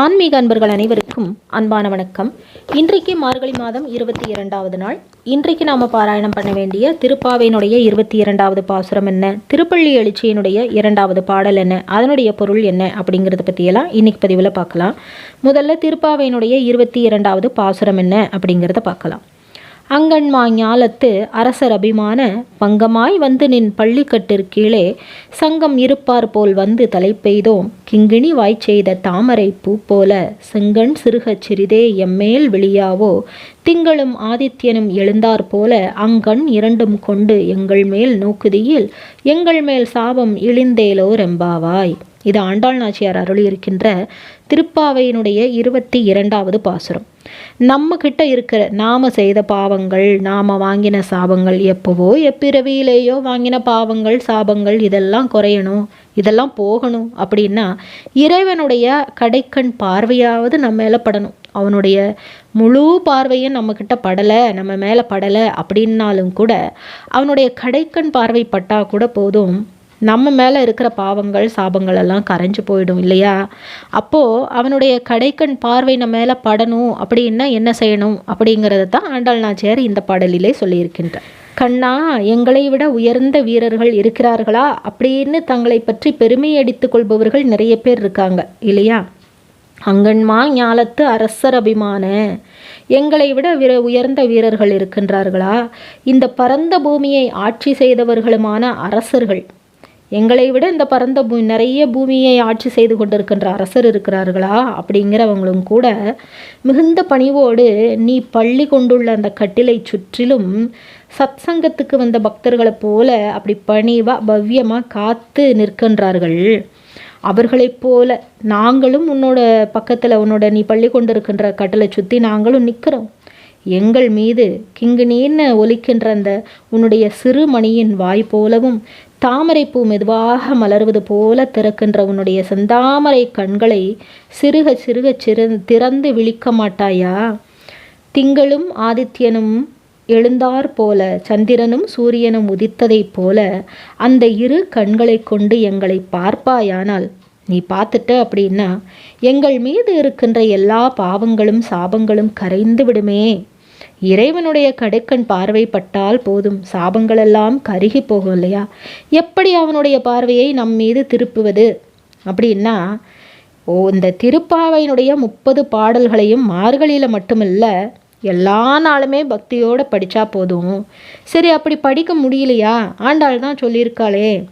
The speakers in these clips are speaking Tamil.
ஆன்மீக அன்பர்கள் அனைவருக்கும் அன்பான வணக்கம். இன்றைக்கு மார்கழி மாதம் இருபத்தி இரண்டாவது நாள். இன்றைக்கு நாம் பாராயணம் பண்ண வேண்டிய திருப்பாவையினுடைய இருபத்தி இரண்டாவது பாசுரம் என்ன? திருப்பள்ளி எழுச்சியினுடைய இரண்டாவது பாடல் என்ன? அதனுடைய பொருள் என்ன? அப்படிங்கிறத பற்றியெல்லாம் இன்னைக்கு பதிவில் பார்க்கலாம். முதல்ல திருப்பாவையினுடைய இருபத்தி இரண்டாவது பாசுரம் என்ன? அப்படிங்கிறத பார்க்கலாம். அங்கன்மா ஞாலத்து அரசர் அபிமான பங்கமாய் வந்து நின் பள்ளிக்கட்டிற்கீழே சங்கம் இருப்பார் போல் வந்து தலை பெய்தோம் கிங்கிணி வாய் செய்த தாமரை பூ போல செங்கண் சிறுகச் சிறிதே எம்மேல் வெளியாவோ திங்களும் ஆதித்யனும் எழுந்தார் போல அங்கண் இரண்டும் கொண்டு எங்கள் மேல் நோக்குதியில் எங்கள் மேல் சாபம் இழிந்தேலோ ரெம்பாவாய் இது ஆண்டாள் நாச்சியார் அருளியிருக்கின்ற திருப்பாவையினுடைய இருபத்தி இரண்டாவது பாசுரம். நம்ம கிட்ட இருக்கிற நாம செய்த பாவங்கள் நாம வாங்கின சாபங்கள் எப்பவோ எப்பிறவியிலேயோ வாங்கின பாவங்கள் சாபங்கள் இதெல்லாம் குறையணும் இதெல்லாம் போகணும் அப்படின்னா இறைவனுடைய கடைக்கண் பார்வையாவது நம்ம மேலே படணும். அவனுடைய முழு பார்வையும் நம்மக்கிட்ட படலை நம்ம மேலே படலை அப்படின்னாலும் கூட அவனுடைய கடைக்கண் பார்வை பட்டா கூட போதும். நம்ம மேலே இருக்கிற பாவங்கள் சாபங்கள் எல்லாம் கரைஞ்சு போயிடும் இல்லையா? அப்போது அவனுடைய கடைக்கண் பார்வை நம்ம மேலே படணும். அப்படின்னா என்ன செய்யணும்? அப்படிங்கிறத தான் ஆண்டாள் நாச்சியார் இந்த பாடலிலே சொல்லியிருக்கின்றார். கண்ணா எங்களை விட உயர்ந்த வீரர்கள் இருக்கிறார்களா? அப்படின்னு தங்களை பற்றி பெருமை அடித்து கொள்பவர்கள் நிறைய பேர் இருக்காங்க இல்லையா? அங்கன்மா ஞாலத்து அரசர் அபிமான. எங்களை விட விர உயர்ந்த வீரர்கள் இருக்கின்றார்களா? இந்த பரந்த பூமியை ஆட்சி செய்தவர்களுமான அரசர்கள் எங்களை விட இந்த பரந்த பூ நிறைய பூமியை ஆட்சி செய்து கொண்டிருக்கின்ற அரசர் இருக்கிறார்களா? அப்படிங்கிறவங்களும் கூட மிகுந்த பணிவோடு நீ பள்ளி கொண்டுள்ள அந்த கட்டிலை சுற்றிலும் சத்சங்கத்துக்கு வந்த பக்தர்களைப் போல அப்படி பணிவாக பவ்யமாக காத்து நிற்கின்றார்கள். அவர்களைப் போல நாங்களும் உன்னோட பக்கத்தில் உன்னோட நீ பள்ளி கொண்டிருக்கின்ற கட்டளை சுற்றி நாங்களும் நிற்கிறோம். எங்கள் மீது கிங்குனீன்னு ஒலிக்கின்ற அந்த உன்னுடைய சிறு மணியின் வாய் போலவும் தாமரைப்பூ மெதுவாக மலர்வது போல திறக்கின்ற உன்னுடைய செந்தாமரை கண்களை சிறுக சிறுக சிறு திறந்து விழிக்க மாட்டாயா? திங்களும் ஆதித்யனும் எழுந்தார் போல சந்திரனும் சூரியனும் உதித்ததைப் போல அந்த இரு கண்களை கொண்டு எங்களை பார்ப்பாயானால் நீ பார்த்துட்ட அப்படின்னா எங்கள் மீது இருக்கின்ற எல்லா பாவங்களும் சாபங்களும் கரைந்து விடுமே. இறைவனுடைய கடுக்கண் பார்வைப்பட்டால் போதும். சாபங்களெல்லாம் கருகி போகும் இல்லையா? எப்படி அவனுடைய பார்வையை நம் மீது திருப்புவது? அப்படின்னா ஓ இந்த திருப்பாவையினுடைய முப்பது பாடல்களையும் மார்கழியில் மட்டுமில்ல எல்லா நாளுமே பக்தியோடு படித்தா போதும். சரி அப்படி படிக்க முடியலையா? ஆண்டாள் தான் சொல்லியிருக்காளே.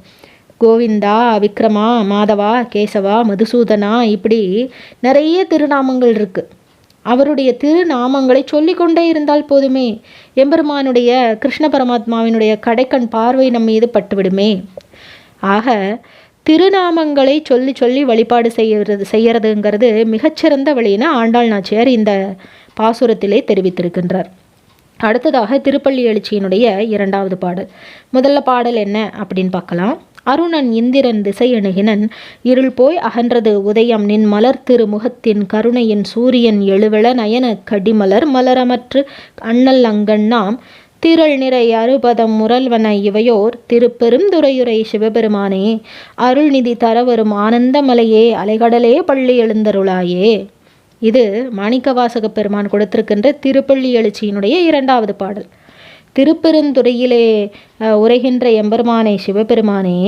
கோவிந்தா விக்ரமா மாதவா கேசவா மதுசூதனா இப்படி நிறைய திருநாமங்கள் இருக்குது அவருடைய திருநாமங்களை சொல்லிக்கொண்டே இருந்தால் போதுமே. எம்பெருமானுடைய கிருஷ்ண பரமாத்மாவினுடைய கடைக்கண் பார்வை நம் மீது பட்டுவிடுமே. ஆக திருநாமங்களை சொல்லி சொல்லி வழிபாடு செய்யறது செய்யறதுங்கிறது மிகச்சிறந்த வழின்னு ஆண்டாள் நாச்சியார் இந்த பாசுரத்திலே தெரிவித்திருக்கின்றார். அடுத்ததாக திருப்பள்ளி எழுச்சியினுடைய இரண்டாவது பாடல். முதல்ல பாடல் என்ன அப்படின்னு பார்க்கலாம். அருணன் இந்திரன் திசையணுகினன். இருள் போய் அகன்றது உதயம் நின் மலர் திருமுகத்தின் கருணையின் சூரியன் எழுவள நயன கடிமலர் மலரமற்று அண்ணல் அங்கண்ணாம் திரள் நிறை அறுபதம் முரல்வன இவையோர் திருப்பெருந்துறையுரை சிவபெருமானே. அருள்நிதி தரவரும் ஆனந்தமலையே அலைகடலே பள்ளி எழுந்தருளாயே. இது மாணிக்கவாசக பெருமான் கொடுத்திருக்கின்ற திருப்பள்ளி எழுச்சியினுடைய இரண்டாவது பாடல். திருப்பெருந்துறையிலே உரைகின்ற எம்பெருமானே சிவபெருமானே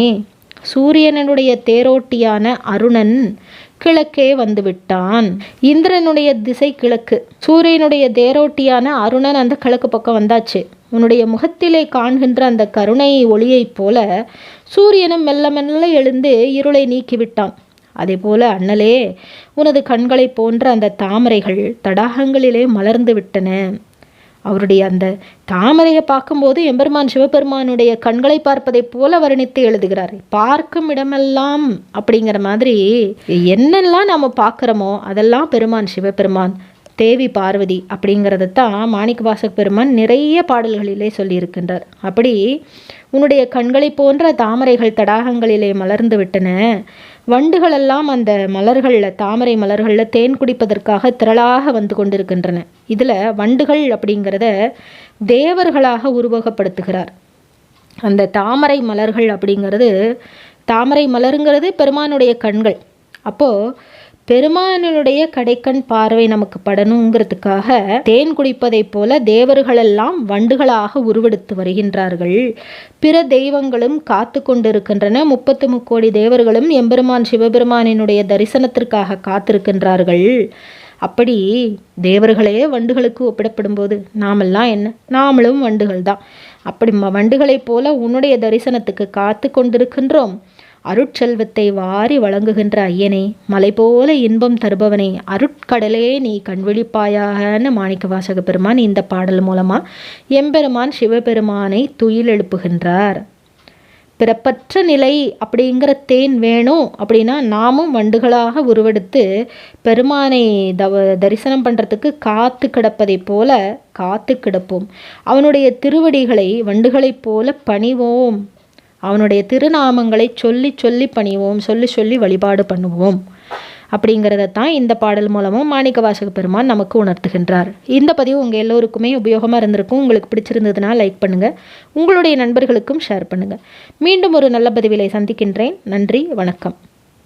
சூரியனுடைய தேரோட்டியான அருணன் கிழக்கே வந்து விட்டான் இந்திரனுடைய திசை கிழக்கு. சூரியனுடைய தேரோட்டியான அருணன் அந்த கிழக்கு பக்கம் வந்தாச்சு. உன்னுடைய முகத்திலே காண்கின்ற அந்த கருணை ஒளியைப் போல சூரியனும் மெல்ல மெல்ல எழுந்து இருளை நீக்கிவிட்டான். அதே போல அண்ணலே உனது கண்களைப் போன்ற அந்த தாமரைகள் தடாகங்களிலே மலர்ந்து விட்டன. அவருடைய அந்த தாமரையை பார்க்கும்போது எம்பெருமான் சிவபெருமானுடைய கண்களை பார்ப்பதைப் போல வர்ணித்து எழுதுகிறார். பார்க்கும் இடமெல்லாம் அப்படிங்கிற மாதிரி என்னெல்லாம் நாம் பார்க்குறோமோ அதெல்லாம் பெருமான் சிவபெருமான் தேவி பார்வதி அப்படிங்கிறத தான் மாணிக்க வாசக் பெருமான் நிறைய பாடல்களிலே சொல்லியிருக்கின்றார். அப்படி உன்னுடைய கண்களை போன்ற தாமரைகள் தடாகங்களிலே மலர்ந்து விட்டன. வண்டுகளெல்லாம் அந்த மலர்களில் தாமரை மலர்களில் தேன் குடிப்பதற்காக திரளாக வந்து கொண்டிருக்கின்றன. இதில் வண்டுகள் அப்படிங்கிறத தேவர்களாக உருவகப்படுத்துகிறார். அந்த தாமரை மலர்கள் அப்படிங்கிறது தாமரை மலருங்கிறது பெருமானுடைய கண்கள். அப்போது பெருமானனுடைய கடைக்கண் பார்வை நமக்கு படணுங்கிறதுக்காக தேன் குடிப்பதைப் போல தேவர்களெல்லாம் வண்டுகளாக உருவெடுத்து வருகின்றார்கள். பிற தெய்வங்களும் காத்து கொண்டிருக்கின்றன. முப்பத்து முக்கோடி தேவர்களும் எம்பெருமான் சிவபெருமானினுடைய தரிசனத்திற்காக காத்திருக்கின்றார்கள். அப்படி தேவர்களே வண்டுகளுக்கு ஒப்பிடப்படும்போது நாமெல்லாம் என்ன? நாமளும் வண்டுகள் தான் அப்படி வண்டுகளைப் போல உன்னுடைய தரிசனத்துக்கு காத்து கொண்டிருக்கின்றோம். அருட்செல்வத்தை வாரி வழங்குகின்ற ஐயனே மலை போல இன்பம் தருபவனே அருட்கடலே நீ கண்விழிப்பாயாகன்னு மாணிக்க வாசக பெருமான் இந்த பாடல் மூலமாக எம்பெருமான் சிவபெருமானை துயில் எழுப்புகின்றார். பிறப்பற்ற நிலை அப்படிங்கிற தேன் வேணும் அப்படின்னா நாமும் வண்டுகளாக உருவெடுத்து பெருமானை தவ தரிசனம் பண்ணுறதுக்கு காத்து கிடப்பதைப் போல காத்து கிடப்போம். அவனுடைய திருவடிகளை வண்டுகளைப் போல பணிவோம். அவனுடைய திருநாமங்களை சொல்லி சொல்லி பணிவோம் சொல்லி சொல்லி வழிபாடு பண்ணுவோம். அப்படிங்கிறத தான் இந்த பாடல் மூலமும் மாணிக்க வாசக பெருமான் நமக்கு உணர்த்துகின்றார். இந்த பதிவு உங்கள் எல்லோருக்குமே உபயோகமாக இருந்திருக்கும். உங்களுக்கு பிடிச்சிருந்ததுன்னா லைக் பண்ணுங்கள் உங்களுடைய நண்பர்களுக்கும் ஷேர் பண்ணுங்கள் மீண்டும் ஒரு நல்ல பதிவிலை சந்திக்கின்றேன். நன்றி வணக்கம்.